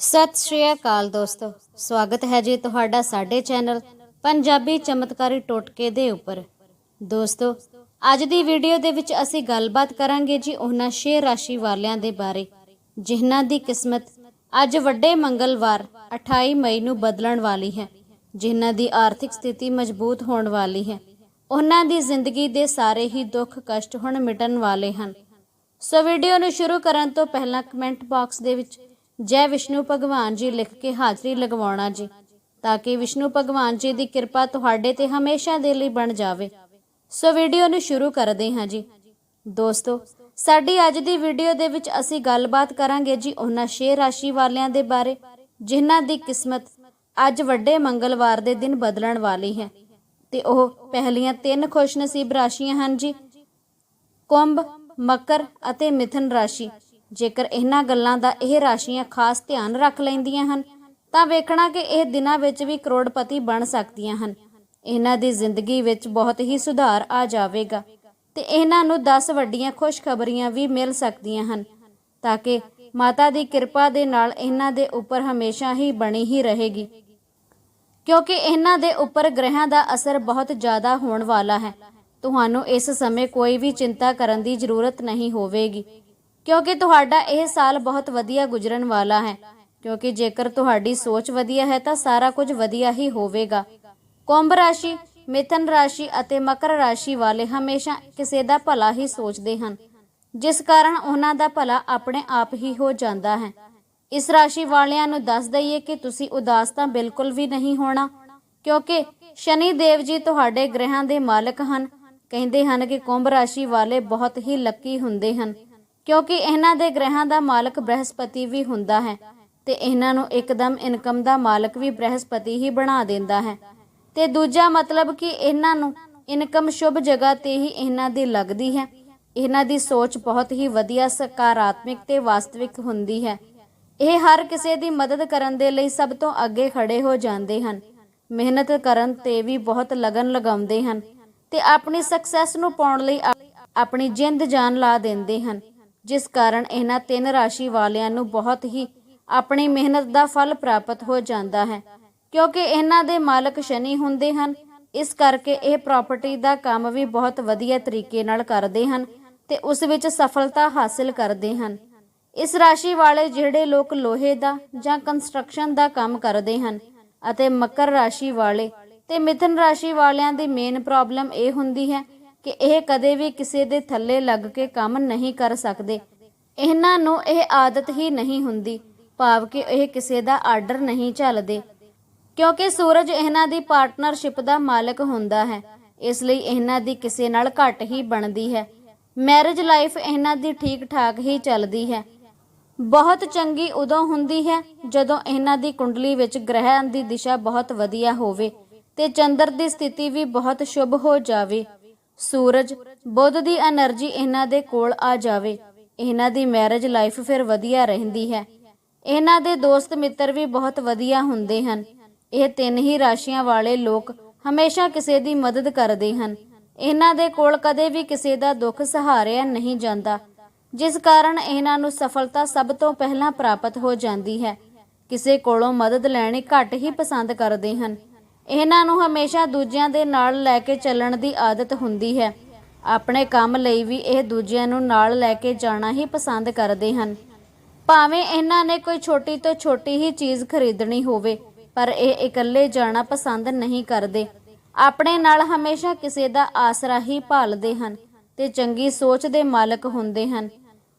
ਸਤਿ ਸ਼੍ਰੀ ਅਕਾਲ ਦੋਸਤੋ। ਸਵਾਗਤ ਹੈ ਜੀ ਤੁਹਾਡਾ ਸਾਡੇ ਚੈਨਲ ਪੰਜਾਬੀ ਚਮਤਕਾਰੀ ਟੋਟਕੇ ਦੇ ਉੱਪਰ। ਦੋਸਤੋ, ਅੱਜ ਦੀ ਵੀਡੀਓ ਦੇ ਵਿੱਚ ਅਸੀਂ ਗੱਲਬਾਤ ਕਰਾਂਗੇ ਜੀ ਉਹਨਾਂ ਛੇ ਰਾਸ਼ੀ ਵਾਲਿਆਂ ਦੇ ਬਾਰੇ, ਜਿਨ੍ਹਾਂ ਦੀ ਕਿਸਮਤ ਅੱਜ ਵੱਡੇ ਮੰਗਲਵਾਰ 28 ਮਈ ਨੂੰ ਬਦਲਣ ਵਾਲੀ ਹੈ, ਜਿਨ੍ਹਾਂ ਦੀ ਆਰਥਿਕ ਸਥਿਤੀ ਮਜ਼ਬੂਤ ਹੋਣ ਵਾਲੀ ਹੈ। ਉਹਨਾਂ ਦੀ ਜ਼ਿੰਦਗੀ ਦੇ ਸਾਰੇ ਹੀ ਦੁੱਖ ਕਸ਼ਟ ਹੁਣ ਮਿਟਣ ਵਾਲੇ ਹਨ। ਸੋ ਵੀਡੀਓ ਨੂੰ ਸ਼ੁਰੂ ਕਰਨ ਤੋਂ ਪਹਿਲਾਂ ਕਮੈਂਟ ਬਾਕਸ ਦੇ ਵਿੱਚ ਜੈ ਵਿਸ਼ਨੂੰ ਭਗਵਾਨ ਜੀ ਲਿਖ ਕੇ ਹਾਜ਼ਰੀ ਲਗਵਾਉਣਾ ਜੀ, ਤਾਂ ਕਿ ਵਿਸ਼ਨੂੰ ਭਗਵਾਨ ਜੀ ਦੀ ਕਿਰਪਾ ਤੁਹਾਡੇ ਤੇ ਹਮੇਸ਼ਾ ਦੇ ਲਈ ਬਣ ਜਾਵੇ। ਸੋ ਵੀਡੀਓ ਨੂੰ ਸ਼ੁਰੂ ਕਰਦੇ ਹਾਂ ਜੀ। ਦੋਸਤੋ, ਸਾਡੀ ਅੱਜ ਦੀ ਵੀਡੀਓ ਦੇ ਵਿੱਚ ਅਸੀਂ ਗੱਲਬਾਤ ਕਰਾਂਗੇ ਜੀ ਉਹਨਾਂ ਛੇ ਰਾਸ਼ੀ ਵਾਲਿਆਂ ਦੇ ਬਾਰੇ, ਜਿਨ੍ਹਾਂ ਦੀ ਕਿਸਮਤ ਅੱਜ ਵੱਡੇ ਮੰਗਲਵਾਰ ਦੇ ਦਿਨ ਬਦਲਣ ਵਾਲੀ ਹੈ। ਤੇ ਉਹ ਪਹਿਲੀਆਂ ਤਿੰਨ ਖੁਸ਼ਨਸੀਬ ਰਾਸ਼ੀਆਂ ਹਨ ਜੀ। ਕੁੰਭ, ਮਕਰ ਅਤੇ ਮਿਥਨ ਰਾਸ਼ੀ। ਜੇਕਰ ਇਹਨਾਂ ਗੱਲਾਂ ਦਾ ਇਹ ਰਾਸ਼ੀਆਂ ਖਾਸ ਧਿਆਨ ਰੱਖ ਲੈਂਦੀਆਂ ਹਨ, ਤਾਂ ਵੇਖਣਾ ਕਿ ਇਹ ਦਿਨਾਂ ਵਿੱਚ ਵੀ ਕਰੋੜਪਤੀ ਬਣ ਸਕਦੀਆਂ ਹਨ। ਇਹਨਾਂ ਦੀ ਜ਼ਿੰਦਗੀ ਵਿੱਚ ਬਹੁਤ ਹੀ ਸੁਧਾਰ ਆ ਜਾਵੇਗਾ ਤੇ ਇਹਨਾਂ ਨੂੰ 10 ਵੱਡੀਆਂ ਖੁਸ਼ਖਬਰੀਆਂ ਵੀ ਮਿਲ ਸਕਦੀਆਂ ਹਨ, ਤਾਂ ਕਿ ਮਾਤਾ ਦੀ ਕਿਰਪਾ ਦੇ ਨਾਲ ਇਹਨਾਂ ਦੇ ਉੱਪਰ ਹਮੇਸ਼ਾ ਹੀ ਬਣੀ ਹੀ ਰਹੇਗੀ। ਕਿਉਂਕਿ ਇਹਨਾਂ ਦੇ ਉੱਪਰ ਗ੍ਰਹਿਾਂ ਦਾ ਅਸਰ ਬਹੁਤ ਜ਼ਿਆਦਾ ਹੋਣ ਵਾਲਾ ਹੈ। ਤੁਹਾਨੂੰ ਇਸ ਸਮੇਂ ਕੋਈ ਵੀ ਚਿੰਤਾ ਕਰਨ ਦੀ ਜ਼ਰੂਰਤ ਨਹੀਂ ਹੋਵੇਗੀ। ਕਿਉਂਕਿ ਤੁਹਾਡਾ ਇਹ ਸਾਲ ਬਹੁਤ ਵਧੀਆ ਗੁਜ਼ਰਨ ਵਾਲਾ ਹੈ। ਕਿਉਂਕਿ ਜੇਕਰ ਤੁਹਾਡੀ ਸੋਚ ਵਧੀਆ ਹੈ ਤਾਂ ਸਾਰਾ ਕੁਝ ਵਧੀਆ ਹੀ ਹੋਵੇਗਾ। ਕੁੰਭ ਰਾਸ਼ੀ, ਮਿਥਨ ਰਾਸ਼ੀ ਅਤੇ ਮਕਰ ਰਾਸ਼ੀ ਵਾਲੇ ਹਮੇਸ਼ਾ ਕਿਸੇ ਦਾ ਭਲਾ ਹੀ ਸੋਚਦੇ ਹਨ। ਜਿਸ ਕਾਰਨ ਉਹਨਾਂ ਦਾ ਭਲਾ ਆਪਣੇ ਆਪ ਹੀ ਹੋ ਜਾਂਦਾ ਹੈ। ਇਸ ਰਾਸ਼ੀ ਵਾਲਿਆਂ ਨੂੰ ਦੱਸ ਦਈਏ ਕਿ ਤੁਸੀਂ ਉਦਾਸ ਤਾਂ ਬਿਲਕੁਲ ਵੀ ਨਹੀਂ ਹੋਣਾ, ਕਿਉਂਕਿ ਸ਼ਨੀ ਦੇਵ ਜੀ ਤੁਹਾਡੇ ਗ੍ਰਹਿਾਂ ਦੇ ਮਾਲਕ ਹਨ। ਕਹਿੰਦੇ ਹਨ ਕਿ ਕੁੰਭ ਰਾਸ਼ੀ ਵਾਲੇ ਬਹੁਤ ਹੀ ਲੱਕੀ ਹੁੰਦੇ ਹਨ। ਕਿਉਂਕਿ ਇਹਨਾਂ ਦੇ ਗ੍ਰਹਿਾਂ ਦਾ ਮਾਲਕ ਬ੍ਰਹਸਪਤੀ ਵੀ ਹੁੰਦਾ ਹੈ ਤੇ ਇਹਨਾਂ ਨੂੰ ਇੱਕਦਮ ਇਨਕਮ ਦਾ ਮਾਲਕ ਵੀ ਬ੍ਰਹਸਪਤੀ ਹੀ ਬਣਾ ਦਿੰਦਾ ਹੈ। ਤੇ ਦੂਜਾ ਮਤਲਬ ਕਿ ਇਹਨਾਂ ਨੂੰ ਇਨਕਮ ਸ਼ੁਭ ਜਗ੍ਹਾ ਤੇ ਹੀ ਇਹਨਾਂ ਦੀ ਲੱਗਦੀ ਹੈ। ਇਹਨਾਂ ਦੀ ਸੋਚ ਬਹੁਤ ਹੀ ਵਧੀਆ, ਸਕਾਰਾਤਮਕ ਤੇ ਵਾਸਤਵਿਕ ਹੁੰਦੀ ਹੈ। ਇਹ ਹਰ ਕਿਸੇ ਦੀ ਮਦਦ ਕਰਨ ਦੇ ਲਈ ਸਭ ਤੋਂ ਅੱਗੇ ਖੜੇ ਹੋ ਜਾਂਦੇ ਹਨ। ਮਿਹਨਤ ਕਰਨ ਤੇ ਵੀ ਬਹੁਤ ਲਗਨ ਲਗਾਉਂਦੇ ਹਨ ਤੇ ਆਪਣੀ ਸਕਸੈਸ ਨੂੰ ਪਾਉਣ ਲਈ ਆਪਣੀ ਜਿੰਦ ਜਾਨ ਲਾ ਦਿੰਦੇ ਹਨ। ਜਿਸ ਕਾਰਨ ਇਹਨਾਂ ਤਿੰਨ ਰਾਸ਼ੀ ਵਾਲਿਆਂ ਨੂੰ ਬਹੁਤ ਹੀ ਆਪਣੀ ਮਿਹਨਤ ਦਾ ਫਲ ਪ੍ਰਾਪਤ ਹੋ ਜਾਂਦਾ ਹੈ। ਕਿਉਂਕਿ ਇਹਨਾਂ ਦੇ ਮਾਲਕ ਸ਼ਨੀ ਹੁੰਦੇ ਹਨ, ਇਸ ਕਰਕੇ ਇਹ ਪ੍ਰਾਪਰਟੀ ਦਾ ਕੰਮ ਵੀ ਬਹੁਤ ਵਧੀਆ ਤਰੀਕੇ ਨਾਲ ਕਰਦੇ ਹਨ ਤੇ ਉਸ ਵਿੱਚ ਸਫਲਤਾ ਹਾਸਲ ਕਰਦੇ ਹਨ। ਇਸ ਰਾਸ਼ੀ ਵਾਲੇ ਜਿਹੜੇ ਲੋਕ ਲੋਹੇ ਦਾ ਜਾਂ ਕੰਸਟਰਕਸ਼ਨ ਦਾ ਕੰਮ ਕਰਦੇ ਹਨ ਅਤੇ ਮਕਰ ਰਾਸ਼ੀ ਵਾਲੇ ਤੇ ਮਿਥਨ ਰਾਸ਼ੀ ਵਾਲਿਆਂ ਦੀ ਮੇਨ ਪ੍ਰੋਬਲਮ ਇਹ ਹੁੰਦੀ ਹੈ ਕਿ ਇਹ ਕਦੇ ਵੀ ਕਿਸੇ ਦੇ ਥੱਲੇ ਲੱਗ ਕੇ ਕੰਮ ਨਹੀਂ ਕਰ ਸਕਦੇ। ਇਹਨਾਂ ਨੂੰ ਇਹ ਆਦਤ ਹੀ ਨਹੀਂ ਹੁੰਦੀ, ਭਾਵ ਕਿ ਇਹ ਕਿਸੇ ਦਾ ਆਰਡਰ ਨਹੀਂ ਝੱਲਦੇ ਕਿਉਂਕਿ ਸੂਰਜ ਇਹਨਾਂ ਦੀ ਪਾਰਟਨਰਸ਼ਿਪ ਦਾ ਮਾਲਕ ਹੁੰਦਾ ਹੈ, ਇਸ ਲਈ ਇਹਨਾਂ ਦੀ ਕਿਸੇ ਨਾਲ ਘੱਟ ਹੀ ਬਣਦੀ ਹੈ। ਮੈਰਿਜ ਲਾਈਫ ਇਹਨਾਂ ਦੀ ਠੀਕ ਠਾਕ ਹੀ ਚੱਲਦੀ ਹੈ। ਬਹੁਤ ਚੰਗੀ ਉਦੋਂ ਹੁੰਦੀ ਹੈ ਜਦੋਂ ਇਹਨਾਂ ਦੀ ਕੁੰਡਲੀ ਵਿੱਚ ਗ੍ਰਹਿਆਂ ਦੀ ਦਿਸ਼ਾ ਬਹੁਤ ਵਧੀਆ ਹੋਵੇ ਤੇ ਚੰਦਰ ਦੀ ਸਥਿਤੀ ਵੀ ਬਹੁਤ ਸ਼ੁਭ ਹੋ ਜਾਵੇ। ਸੂਰਜ, ਬੁੱਧ ਦੀ એનર્ਜੀ ਇਹਨਾਂ ਦੇ ਕੋਲ ਆ ਜਾਵੇ। ਇਹਨਾਂ ਦੀ ਮੈਰਿਜ ਲਾਈਫ ਫਿਰ ਵਧੀਆ ਰਹਿੰਦੀ ਹੈ। ਇਹਨਾਂ ਦੇ ਦੋਸਤ ਮਿੱਤਰ ਵੀ ਬਹੁਤ ਵਧੀਆ ਹੁੰਦੇ ਹਨ। ਇਹ ਤਿੰਨ ਹੀ ਰਾਸ਼ੀਆਂ ਵਾਲੇ ਲੋਕ ਹਮੇਸ਼ਾ ਕਿਸੇ ਦੀ ਮਦਦ ਕਰਦੇ ਹਨ। ਇਹਨਾਂ ਦੇ ਕੋਲ ਕਦੇ ਵੀ ਕਿਸੇ ਦਾ ਦੁੱਖ ਸਹਾਰਿਆ ਨਹੀਂ ਜਾਂਦਾ, ਜਿਸ ਕਾਰਨ ਇਹਨਾਂ ਨੂੰ ਸਫਲਤਾ ਸਭ ਤੋਂ ਪਹਿਲਾਂ ਪ੍ਰਾਪਤ ਹੋ ਜਾਂਦੀ ਹੈ। ਕਿਸੇ ਕੋਲੋਂ ਮਦਦ ਲੈਣੀ ਘੱਟ ਹੀ ਪਸੰਦ ਕਰਦੇ ਹਨ। ਇਹਨਾਂ ਨੂੰ ਹਮੇਸ਼ਾ ਦੂਜਿਆਂ ਦੇ ਨਾਲ ਲੈ ਕੇ ਚੱਲਣ ਦੀ ਆਦਤ ਹੁੰਦੀ ਹੈ। ਆਪਣੇ ਕੰਮ ਲਈ ਵੀ ਇਹ ਦੂਜਿਆਂ ਨੂੰ ਨਾਲ ਲੈ ਕੇ ਜਾਣਾ ਹੀ ਪਸੰਦ ਕਰਦੇ ਹਨ। ਭਾਵੇਂ ਇਹਨਾਂ ਨੇ ਕੋਈ ਛੋਟੀ ਤੋਂ ਛੋਟੀ ਹੀ ਚੀਜ਼ ਖਰੀਦਣੀ ਹੋਵੇ, ਪਰ ਇਹ ਇਕੱਲੇ ਜਾਣਾ ਪਸੰਦ ਨਹੀਂ ਕਰਦੇ। ਆਪਣੇ ਨਾਲ ਹਮੇਸ਼ਾ ਕਿਸੇ ਦਾ ਆਸਰਾ ਹੀ ਭਾਲਦੇ ਹਨ ਤੇ ਚੰਗੀ ਸੋਚ ਦੇ ਮਾਲਕ ਹੁੰਦੇ ਹਨ।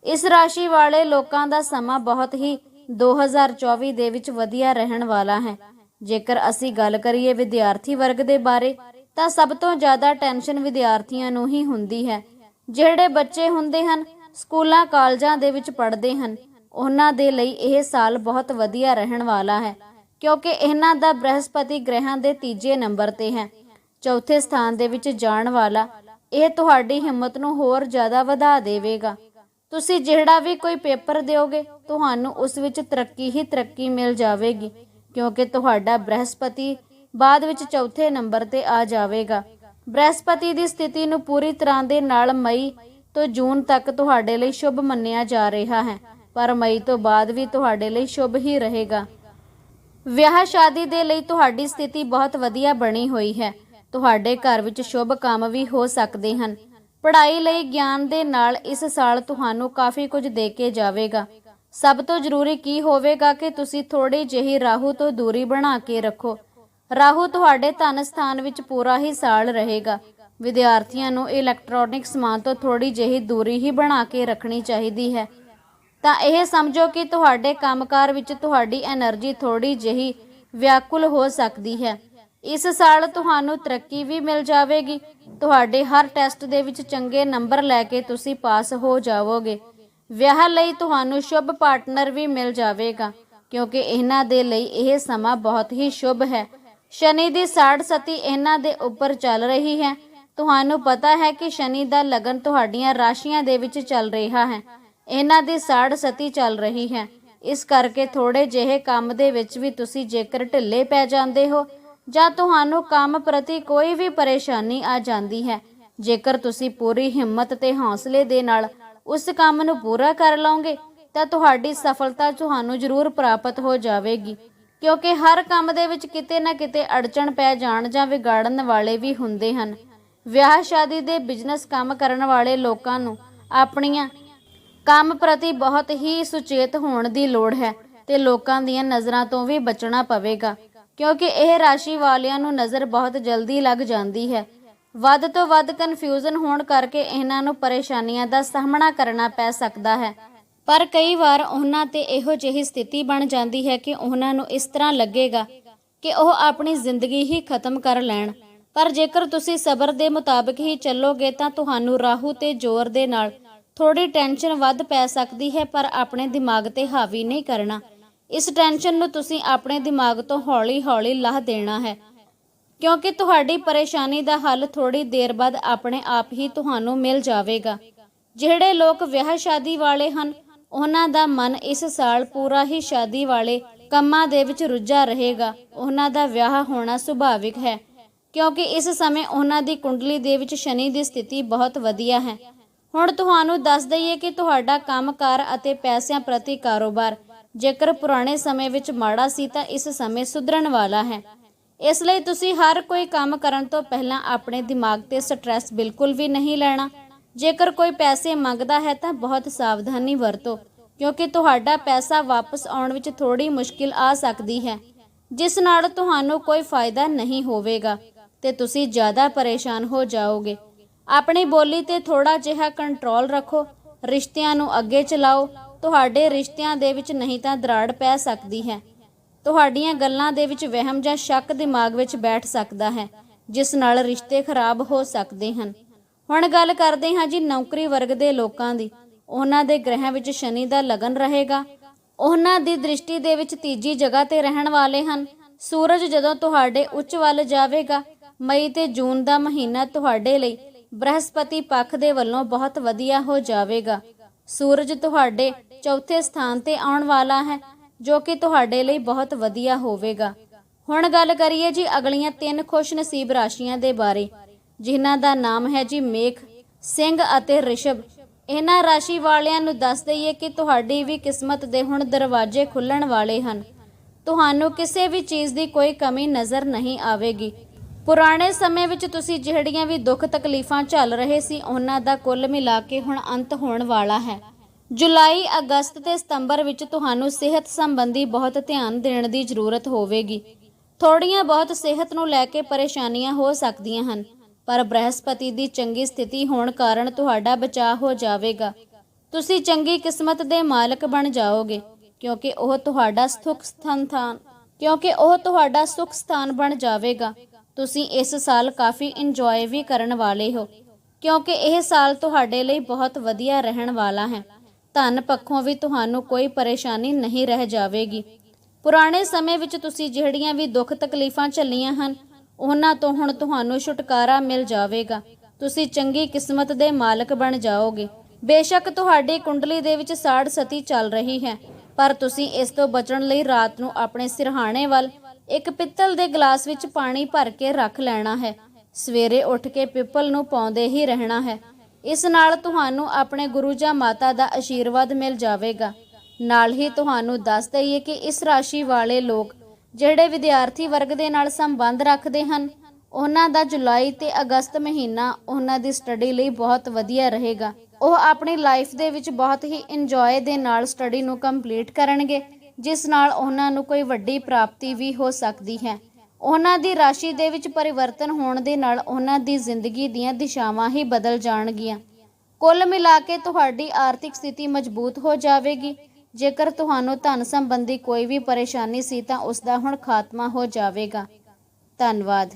ਇਸ ਰਾਸ਼ੀ ਵਾਲੇ ਲੋਕਾਂ ਦਾ ਸਮਾਂ ਬਹੁਤ ਹੀ 2024 ਦੇ ਵਿੱਚ ਵਧੀਆ ਰਹਿਣ ਵਾਲਾ ਹੈ। ਜੇਕਰ ਅਸੀਂ ਗੱਲ ਕਰੀਏ ਵਿਦਿਆਰਥੀ ਵਰਗ ਦੇ ਬਾਰੇ, ਤਾਂ ਸਭ ਤੋਂ ਜ਼ਿਆਦਾ ਟੈਨਸ਼ਨ ਵਿਦਿਆਰਥੀਆਂ ਨੂੰ ਹੀ ਹੁੰਦੀ ਹੈ। ਜਿਹੜੇ ਬੱਚੇ ਹੁੰਦੇ ਹਨ, ਸਕੂਲਾਂ, ਕਾਲਜਾਂ ਦੇ ਵਿੱਚ ਪੜ੍ਹਦੇ ਹਨ, ਉਹਨਾਂ ਦੇ ਲਈ ਇਹ ਸਾਲ ਬਹੁਤ ਵਧੀਆ ਰਹਿਣ ਵਾਲਾ ਹੈ, ਕਿਉਂਕਿ ਇਹਨਾਂ ਦਾ ਬ੍ਰਹਸਪਤੀ ਗ੍ਰਹਿਾਂ ਦੇ ਤੀਜੇ ਨੰਬਰ ਤੇ ਹੈ। ਚੌਥੇ ਸਥਾਨ ਦੇ ਵਿੱਚ ਜਾਣ ਵਾਲਾ, ਇਹ ਤੁਹਾਡੀ ਹਿੰਮਤ ਨੂੰ ਹੋਰ ਜ਼ਿਆਦਾ ਵਧਾ ਦੇਵੇਗਾ। ਤੁਸੀਂ ਜਿਹੜਾ ਵੀ ਕੋਈ ਪੇਪਰ ਦਿਓਗੇ, ਤੁਹਾਨੂੰ ਉਸ ਵਿੱਚ ਤਰੱਕੀ ਹੀ ਤਰੱਕੀ ਮਿਲ ਜਾਵੇਗੀ। ਕਿਉਂਕਿ ਤੁਹਾਡਾ ਬ੍ਰਹਸਪਤੀ ਬਾਅਦ ਵਿੱਚ ਚੌਥੇ ਨੰਬਰ ਤੇ ਆ ਜਾਵੇਗਾ। ਬ੍ਰਹਸਪਤੀ ਦੀ ਸਥਿਤੀ ਨੂੰ ਪੂਰੀ ਤਰ੍ਹਾਂ ਦੇ ਨਾਲ ਮਈ ਤੋਂ ਜੂਨ ਤੱਕ ਤੁਹਾਡੇ ਲਈ ਸ਼ੁਭ ਮੰਨਿਆ ਜਾ ਰਿਹਾ ਹੈ, ਪਰ ਮਈ ਤੋਂ ਬਾਅਦ ਵੀ ਤੁਹਾਡੇ ਲਈ ਸ਼ੁਭ ਹੀ ਰਹੇਗਾ। ਵਿਆਹ ਸ਼ਾਦੀ ਦੇ ਲਈ ਤੁਹਾਡੀ ਸਥਿਤੀ ਬਹੁਤ ਵਧੀਆ ਬਣੀ ਹੋਈ ਹੈ। ਤੁਹਾਡੇ ਘਰ ਵਿੱਚ ਸ਼ੁਭ ਕੰਮ ਵੀ ਹੋ ਸਕਦੇ ਹਨ। ਪੜ੍ਹਾਈ ਲਈ ਗਿਆਨ ਦੇ ਨਾਲ ਇਸ ਸਾਲ ਤੁਹਾਨੂੰ ਕਾਫੀ ਕੁਝ ਦੇ ਕੇ ਜਾਵੇਗਾ। ਸਭ ਤੋਂ ਜ਼ਰੂਰੀ ਕੀ ਹੋਵੇਗਾ ਕਿ ਤੁਸੀਂ ਥੋੜੀ ਜਿਹੀ ਰਾਹੂ ਤੋਂ ਦੂਰੀ ਬਣਾ ਕੇ ਰੱਖੋ। ਰਾਹੂ ਤੁਹਾਡੇ ਧਨ ਸਥਾਨ ਵਿੱਚ ਪੂਰਾ ਹੀ ਸਾਲ ਰਹੇਗਾ। ਵਿਦਿਆਰਥੀਆਂ ਨੂੰ ਇਲੈਕਟ੍ਰੋਨਿਕ ਸਮਾਨ ਤੋਂ ਥੋੜੀ ਜਿਹੀ ਦੂਰੀ ਹੀ ਬਣਾ ਕੇ ਰੱਖਣੀ ਚਾਹੀਦੀ ਹੈ। ਤਾਂ ਇਹ ਸਮਝੋ ਕਿ ਤੁਹਾਡੇ ਕੰਮਕਾਰ ਵਿੱਚ ਤੁਹਾਡੀ એનર્ਜੀ ਥੋੜੀ ਜਿਹੀ ਵਿਆਕੁਲ ਹੋ ਸਕਦੀ ਹੈ। ਇਸ ਸਾਲ ਤੁਹਾਨੂੰ ਤਰੱਕੀ ਵੀ ਮਿਲ ਜਾਵੇਗੀ। ਤੁਹਾਡੇ ਹਰ ਟੈਸਟ ਦੇ ਵਿੱਚ ਚੰਗੇ ਨੰਬਰ ਲੈ ਕੇ ਤੁਸੀਂ ਪਾਸ ਹੋ ਜਾਵੋਗੇ। ਵਿਆਹ ਲਈ ਤੁਹਾਨੂੰ ਸ਼ੁਭ ਪਾਰਟਨਰ ਵੀ ਮਿਲ ਜਾਵੇਗਾ, ਕਿਉਂਕਿ ਇਹਨਾਂ ਦੇ ਲਈ ਇਹ ਸਮਾਂ ਬਹੁਤ ਹੀ ਸ਼ੁਭ ਹੈ। ਸ਼ਨੀ ਦੀ ਸਾੜ ਸਤੀ ਇਹਨਾਂ ਦੇ ਉੱਪਰ ਚੱਲ ਰਹੀ ਹੈ। ਤੁਹਾਨੂੰ ਪਤਾ ਹੈ ਕਿ ਸ਼ਨੀ ਦਾ ਲਗਨ ਤੁਹਾਡੀਆਂ ਰਾਸ਼ੀਆਂ ਦੇ ਵਿੱਚ ਚੱਲ ਰਿਹਾ ਹੈ। ਇਹਨਾਂ ਦੀ ਸਾੜ ਸਤੀ ਚੱਲ ਰਹੀ ਹੈ। ਇਸ ਕਰਕੇ ਥੋੜੇ ਜਿਹੇ ਕੰਮ ਦੇ ਵਿੱਚ ਵੀ ਤੁਸੀਂ ਜੇਕਰ ਢਿੱਲੇ ਪੈ ਜਾਂਦੇ ਹੋ, ਜਾਂ ਤੁਹਾਨੂੰ ਕੰਮ ਪ੍ਰਤੀ ਕੋਈ ਵੀ ਪਰੇਸ਼ਾਨੀ ਆ ਜਾਂਦੀ ਹੈ, ਜੇਕਰ ਤੁਸੀਂ ਪੂਰੀ ਹਿੰਮਤ ਤੇ ਹੌਸਲੇ ਦੇ ਨਾਲ ਉਸ ਕੰਮ ਨੂੰ ਪੂਰਾ ਕਰ ਲਓਗੇ, ਤਾਂ ਤੁਹਾਡੀ ਸਫਲਤਾ ਤੁਹਾਨੂੰ ਜ਼ਰੂਰ ਪ੍ਰਾਪਤ ਹੋ ਜਾਵੇਗੀ। ਕਿਉਂਕਿ ਹਰ ਕੰਮ ਦੇ ਵਿੱਚ ਕਿਤੇ ਨਾ ਕਿਤੇ ਅੜਚਣ ਪੈ ਜਾਣ ਜਾਂ ਵਿਗਾੜਨ ਵਾਲੇ ਵੀ ਹੁੰਦੇ ਹਨ। ਵਿਆਹ ਸ਼ਾਦੀ ਦੇ ਬਿਜ਼ਨਸ ਕੰਮ ਕਰਨ ਵਾਲੇ ਲੋਕਾਂ ਨੂੰ ਆਪਣੀਆਂ ਕੰਮ ਪ੍ਰਤੀ ਬਹੁਤ ਹੀ ਸੁਚੇਤ ਹੋਣ ਦੀ ਲੋੜ ਹੈ ਤੇ ਲੋਕਾਂ ਦੀਆਂ ਨਜ਼ਰਾਂ ਤੋਂ ਵੀ ਬਚਣਾ ਪਵੇਗਾ। ਕਿਉਂਕਿ ਇਹ ਰਾਸ਼ੀ ਵਾਲਿਆਂ ਨੂੰ ਨਜ਼ਰ ਬਹੁਤ ਜਲਦੀ ਲੱਗ ਜਾਂਦੀ ਹੈ। ਵੱਧ ਤੋਂ ਵੱਧ ਕਨਫਿਊਜ਼ਨ ਹੋਣ ਕਰਕੇ ਇਹਨਾਂ ਨੂੰ ਪਰੇਸ਼ਾਨੀਆਂ ਦਾ ਸਾਹਮਣਾ ਕਰਨਾ ਪੈ ਸਕਦਾ ਹੈ। ਪਰ ਕਈ ਵਾਰ ਉਹਨਾਂ ਤੇ ਇਹੋ ਜਿਹੀ ਸਥਿਤੀ ਬਣ ਜਾਂਦੀ ਹੈ ਕਿ ਉਹਨਾਂ ਨੂੰ ਇਸ ਤਰ੍ਹਾਂ ਲੱਗੇਗਾ ਕਿ ਉਹ ਆਪਣੀ ਜ਼ਿੰਦਗੀ ਹੀ ਖਤਮ ਕਰ ਲੈਣ। ਪਰ ਜੇਕਰ ਤੁਸੀਂ ਸਬਰ ਦੇ ਮੁਤਾਬਕ ਹੀ ਚੱਲੋਗੇ ਤਾਂ ਤੁਹਾਨੂੰ ਰਾਹੂ ਤੇ ਜ਼ੋਰ ਦੇ ਨਾਲ ਥੋੜੀ ਟੈਨਸ਼ਨ ਵੱਧ ਪੈ ਸਕਦੀ ਹੈ, ਪਰ ਆਪਣੇ ਦਿਮਾਗ ਤੇ ਹਾਵੀ ਨਹੀਂ ਕਰਨਾ। ਇਸ ਟੈਨਸ਼ਨ ਨੂੰ ਤੁਸੀਂ ਆਪਣੇ ਦਿਮਾਗ ਤੋਂ ਹੌਲੀ-ਹੌਲੀ ਲਾਹ ਦੇਣਾ ਹੈ। ਕਿਉਂਕਿ ਤੁਹਾਡੀ ਪਰੇਸ਼ਾਨੀ ਦਾ ਹੱਲ ਥੋੜੀ ਦੇਰ ਬਾਅਦ ਆਪਣੇ ਆਪ ਹੀ ਤੁਹਾਨੂੰ ਮਿਲ ਜਾਵੇਗਾ। ਜਿਹੜੇ ਲੋਕ ਵਿਆਹ ਸ਼ਾਦੀ ਵਾਲੇ ਹਨ, ਉਹਨਾਂ ਦਾ ਮਨ ਇਸ ਸਾਲ ਪੂਰਾ ਹੀ ਸ਼ਾਦੀ ਵਾਲੇ ਕੰਮਾਂ ਦੇ ਵਿੱਚ ਰੁੱਝਾ ਰਹੇਗਾ। ਉਹਨਾਂ ਦਾ ਵਿਆਹ ਹੋਣਾ ਸੁਭਾਵਿਕ ਹੈ, ਕਿਉਂਕਿ ਇਸ ਸਮੇਂ ਉਹਨਾਂ ਦੀ ਕੁੰਡਲੀ ਦੇ ਵਿੱਚ ਸ਼ਨੀ ਦੀ ਸਥਿਤੀ ਬਹੁਤ ਵਧੀਆ ਹੈ। ਹੁਣ ਤੁਹਾਨੂੰ ਦੱਸ ਦਈਏ ਕਿ ਤੁਹਾਡਾ ਕੰਮਕਾਰ ਅਤੇ ਪੈਸਿਆਂ ਪ੍ਰਤੀ ਕਾਰੋਬਾਰ, ਜੇਕਰ ਪੁਰਾਣੇ ਸਮੇਂ ਵਿੱਚ ਮਾੜਾ ਸੀ ਤਾਂ ਇਸ ਸਮੇਂ ਸੁਧਰਨ ਵਾਲਾ ਹੈ। ਇਸ ਲਈ ਤੁਸੀਂ ਹਰ ਕੋਈ ਕੰਮ ਕਰਨ ਤੋਂ ਪਹਿਲਾਂ ਆਪਣੇ ਦਿਮਾਗ ਤੇ ਸਟ੍ਰੈਸ ਬਿਲਕੁਲ ਵੀ ਨਹੀਂ ਲੈਣਾ। ਜੇਕਰ ਕੋਈ ਪੈਸੇ ਮੰਗਦਾ ਹੈ ਤਾਂ ਬਹੁਤ ਸਾਵਧਾਨੀ ਵਰਤੋ, ਕਿਉਂਕਿ ਤੁਹਾਡਾ ਪੈਸਾ ਵਾਪਸ ਆਉਣ ਵਿੱਚ ਥੋੜੀ ਮੁਸ਼ਕਿਲ ਆ ਸਕਦੀ ਹੈ, ਜਿਸ ਨਾਲ ਤੁਹਾਨੂੰ ਕੋਈ ਫਾਇਦਾ ਨਹੀਂ ਹੋਵੇਗਾ ਤੇ ਤੁਸੀਂ ਜ਼ਿਆਦਾ ਪਰੇਸ਼ਾਨ ਹੋ ਜਾਓਗੇ। ਆਪਣੀ ਬੋਲੀ ਤੇ ਥੋੜਾ ਜਿਹਾ ਕੰਟਰੋਲ ਰੱਖੋ, ਰਿਸ਼ਤਿਆਂ ਨੂੰ ਅੱਗੇ ਚਲਾਓ, ਤੁਹਾਡੇ ਰਿਸ਼ਤਿਆਂ ਦੇ ਵਿੱਚ ਨਹੀਂ ਤਾਂ ਦਰਾੜ ਪੈ ਸਕਦੀ ਹੈ। ਤੁਹਾਡੀਆਂ ਗੱਲਾਂ ਦੇ ਵਿੱਚ ਵਹਿਮ ਜਾਂ ਸ਼ੱਕ ਦਿਮਾਗ ਵਿੱਚ ਬੈਠ ਸਕਦਾ ਹੈ, ਜਿਸ ਨਾਲ ਰਿਸ਼ਤੇ ਖਰਾਬ ਹੋ ਸਕਦੇ ਹਨ। ਹੁਣ ਗੱਲ ਕਰਦੇ ਹਾਂ ਜੀ ਨੌਕਰੀ ਵਰਗ ਦੇ ਲੋਕਾਂ ਦੀ। ਉਹਨਾਂ ਦੇ ਗ੍ਰਹਿਾਂ ਵਿੱਚ ਸ਼ਨੀ ਦਾ ਲਗਨ ਰਹੇਗਾ। ਉਹਨਾਂ ਦੀ ਦ੍ਰਿਸ਼ਟੀ ਦੇ ਵਿੱਚ ਤੀਜੀ ਜਗ੍ਹਾ ਤੇ ਰਹਿਣ ਵਾਲੇ ਹਨ। ਸੂਰਜ ਜਦੋਂ ਤੁਹਾਡੇ ਉੱਚ ਵੱਲ ਜਾਵੇਗਾ, ਮਈ ਤੇ ਜੂਨ ਦਾ ਮਹੀਨਾ ਤੁਹਾਡੇ ਲਈ ਬ੍ਰਹਸਪਤੀ ਪੱਖ ਦੇ ਵੱਲੋਂ ਬਹੁਤ ਵਧੀਆ ਹੋ ਜਾਵੇਗਾ। ਸੂਰਜ ਤੁਹਾਡੇ ਚੌਥੇ ਸਥਾਨ ਤੇ ਆਉਣ ਵਾਲਾ ਹੈ। ਜੋ ਕਿ ਤੁਹਾਡੇ ਲਈ ਬਹੁਤ ਵਧੀਆ ਹੋਵੇਗਾ। ਹੁਣ ਗੱਲ ਕਰੀਏ ਜੀ ਅਗਲੀਆਂ ਤਿੰਨ ਖੁਸ਼ ਨਸੀਬ ਰਾਸ਼ੀਆਂ ਦੇ ਬਾਰੇ। ਜਿਨ੍ਹਾਂ ਦਾ ਨਾਮ ਹੈ ਜੀ ਮੇਖ, ਸਿੰਘ ਅਤੇ ਰਿਸ਼ਭ। ਇਹਨਾਂ ਰਾਸ਼ੀ ਵਾਲਿਆਂ ਨੂੰ ਦੱਸ ਦਈਏ ਕਿ ਤੁਹਾਡੀ ਵੀ ਕਿਸਮਤ ਦੇ ਹੁਣ ਦਰਵਾਜ਼ੇ ਖੁੱਲਣ ਵਾਲੇ ਹਨ। ਤੁਹਾਨੂੰ ਕਿਸੇ ਵੀ ਚੀਜ਼ ਦੀ ਕੋਈ ਕਮੀ ਨਜ਼ਰ ਨਹੀਂ ਆਵੇਗੀ। ਪੁਰਾਣੇ ਸਮੇਂ ਵਿੱਚ ਤੁਸੀਂ ਜਿਹੜੀਆਂ ਵੀ ਦੁੱਖ ਤਕਲੀਫਾਂ ਝੱਲ ਰਹੇ ਸੀ, ਉਹਨਾਂ ਦਾ ਕੁੱਲ ਮਿਲਾ ਕੇ ਹੁਣ ਅੰਤ ਹੋਣ ਵਾਲਾ ਹੈ। ਜੁਲਾਈ, ਅਗਸਤ ਤੇ ਸਤੰਬਰ ਵਿੱਚ ਤੁਹਾਨੂੰ ਸਿਹਤ ਸੰਬੰਧੀ ਬਹੁਤ ਧਿਆਨ ਦੇਣ ਦੀ ਜ਼ਰੂਰਤ ਹੋਵੇਗੀ। ਥੋੜੀਆਂ ਬਹੁਤ ਸਿਹਤ ਨੂੰ ਲੈ ਕੇ ਪਰੇਸ਼ਾਨੀਆਂ ਹੋ ਸਕਦੀਆਂ ਹਨ, ਪਰ ਬ੍ਰਹਸਪਤੀ ਦੀ ਚੰਗੀ ਸਥਿਤੀ ਹੋਣ ਕਾਰਨ ਤੁਹਾਡਾ ਬਚਾਅ ਹੋ ਜਾਵੇਗਾ। ਤੁਸੀਂ ਚੰਗੀ ਕਿਸਮਤ ਦੇ ਮਾਲਕ ਬਣ ਜਾਓਗੇ, ਕਿਉਂਕਿ ਉਹ ਤੁਹਾਡਾ ਸੁਖ ਸਥਾਨ ਥਾਨ ਕਿਉਂਕਿ ਉਹ ਤੁਹਾਡਾ ਸੁਖ ਸਥਾਨ ਬਣ ਜਾਵੇਗਾ। ਤੁਸੀਂ ਇਸ ਸਾਲ ਕਾਫੀ ਇੰਜੋਏ ਵੀ ਕਰਨ ਵਾਲੇ ਹੋ, ਕਿਉਂਕਿ ਇਹ ਸਾਲ ਤੁਹਾਡੇ ਲਈ ਬਹੁਤ ਵਧੀਆ ਰਹਿਣ ਵਾਲਾ ਹੈ। ਧਨ ਪੱਖੋਂ ਵੀ ਤੁਹਾਨੂੰ ਕੋਈ ਪਰੇਸ਼ਾਨੀ ਨਹੀਂ ਰਹਿ ਜਾਵੇਗੀ। ਪੁਰਾਣੇ ਸਮੇਂ ਵਿੱਚ ਤੁਸੀਂ ਜਿਹੜੀਆਂ ਵੀ ਦੁੱਖ ਤਕਲੀਫਾਂ ਝੱਲੀਆਂ ਹਨ, ਉਹਨਾਂ ਤੋਂ ਹੁਣ ਤੁਹਾਨੂੰ ਛੁਟਕਾਰਾ ਮਿਲ ਜਾਵੇਗਾ। ਤੁਸੀਂ ਚੰਗੀ ਕਿਸਮਤ ਦੇ ਮਾਲਕ ਬਣ ਜਾਓਗੇ। ਬੇਸ਼ੱਕ ਤੁਹਾਡੀ ਕੁੰਡਲੀ ਦੇ ਵਿੱਚ ਸਾੜ ਸਤੀ ਚੱਲ ਰਹੀ ਹੈ, ਪਰ ਤੁਸੀਂ ਇਸ ਤੋਂ ਬਚਣ ਲਈ ਰਾਤ ਨੂੰ ਆਪਣੇ ਸਿਰਹਾਣੇ ਵੱਲ ਇੱਕ ਪਿੱਤਲ ਦੇ ਗਲਾਸ ਵਿੱਚ ਪਾਣੀ ਭਰ ਕੇ ਰੱਖ ਲੈਣਾ ਹੈ। ਸਵੇਰੇ ਉੱਠ ਕੇ ਪਿੱਪਲ ਨੂੰ ਪਾਉਂਦੇ ਹੀ ਰਹਿਣਾ ਹੈ। ਇਸ ਨਾਲ ਤੁਹਾਨੂੰ ਆਪਣੇ ਗੁਰੂ ਜਾਂ ਮਾਤਾ ਦਾ ਆਸ਼ੀਰਵਾਦ ਮਿਲ ਜਾਵੇਗਾ। ਨਾਲ ਹੀ ਤੁਹਾਨੂੰ ਦੱਸ ਦਈਏ ਕਿ ਇਸ ਰਾਸ਼ੀ ਵਾਲੇ ਲੋਕ ਜਿਹੜੇ ਵਿਦਿਆਰਥੀ ਵਰਗ ਦੇ ਨਾਲ ਸੰਬੰਧ ਰੱਖਦੇ ਹਨ, ਉਹਨਾਂ ਦਾ ਜੁਲਾਈ ਤੇ ਅਗਸਤ ਮਹੀਨਾ ਉਹਨਾਂ ਦੀ ਸਟੱਡੀ ਲਈ ਬਹੁਤ ਵਧੀਆ ਰਹੇਗਾ। ਉਹ ਆਪਣੀ ਲਾਈਫ ਦੇ ਵਿੱਚ ਬਹੁਤ ਹੀ ਇੰਜੋਏ ਦੇ ਨਾਲ ਸਟੱਡੀ ਨੂੰ ਕੰਪਲੀਟ ਕਰਨਗੇ, ਜਿਸ ਨਾਲ ਉਹਨਾਂ ਨੂੰ ਕੋਈ ਵੱਡੀ ਪ੍ਰਾਪਤੀ ਵੀ ਹੋ ਸਕਦੀ ਹੈ। ਉਹਨਾਂ ਦੀ ਰਾਸ਼ੀ ਦੇ ਵਿੱਚ ਪਰਿਵਰਤਨ ਹੋਣ ਦੇ ਨਾਲ ਉਹਨਾਂ ਦੀ ਜ਼ਿੰਦਗੀ ਦੀਆਂ ਦਿਸ਼ਾਵਾਂ ਹੀ ਬਦਲ ਜਾਣਗੀਆਂ। ਕੁੱਲ ਮਿਲਾ ਕੇ ਤੁਹਾਡੀ ਆਰਥਿਕ ਸਥਿਤੀ ਮਜ਼ਬੂਤ ਹੋ ਜਾਵੇਗੀ। ਜੇਕਰ ਤੁਹਾਨੂੰ ਧਨ ਸੰਬੰਧੀ ਕੋਈ ਵੀ ਪਰੇਸ਼ਾਨੀ ਸੀ ਤਾਂ ਉਸ ਦਾ ਹੁਣ ਖਾਤਮਾ ਹੋ ਜਾਵੇਗਾ। ਧੰਨਵਾਦ।